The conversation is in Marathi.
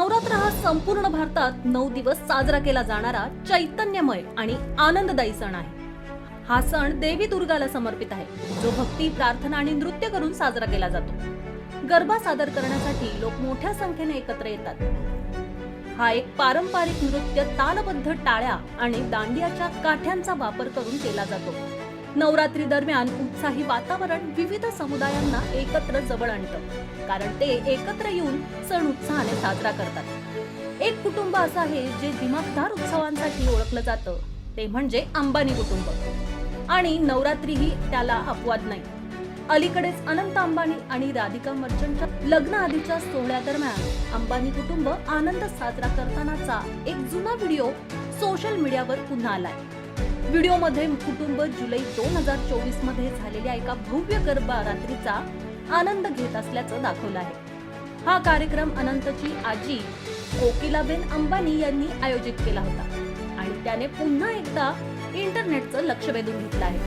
नवरात्र हा संपूर्ण भारतात नऊ दिवस साजरा केला जाणारा चैतन्यमय आणि आनंददायी सण आहे. हा सण देवी दुर्गाला समर्पित आहे जो भक्ती प्रार्थना आणि नृत्य करून साजरा केला जातो. गरबा सादर करण्यासाठी लोक मोठ्या संख्येने एकत्र येतात. हा एक पारंपरिक नृत्य तालबद्ध टाळ्या आणि दांडियाच्या काठ्यांचा वापर करून केला जातो. नवरात्री दरम्यान उत्साही वातावरण विविध समुदायांना एकत्र जवळ आणतं. कारण ते एकत्र येऊन सण उत्साहाने साजरा करतात. एक कुटुंब असं आहे जे दिमागदार उत्सवांसाठी ओळखलं जातं. ते म्हणजे अंबानी कुटुंब. आणि नवरात्री ही त्याला अपवाद नाही. अलीकडेच अनंत अंबानी आणि राधिका मर्चंटच्या लग्न आधीच्या सोहळ्यादरम्यान अंबानी कुटुंब आनंद साजरा करतानाचा एक जुना व्हिडिओ सोशल मीडियावर पुन्हा आलाय. व्हिडिओमध्ये कुटुंब जुलै दोन हजार चोवीसमध्ये झालेल्या एका भव्य गरबा रात्रीचा आनंद घेत असल्याचं दाखवलं आहे. हा कार्यक्रम अनंतची आजी कोकिलाबेन अंबानी यांनी आयोजित केला होता आणि त्याने पुन्हा एकदा इंटरनेटचं लक्ष वेधून घेतलं आहे.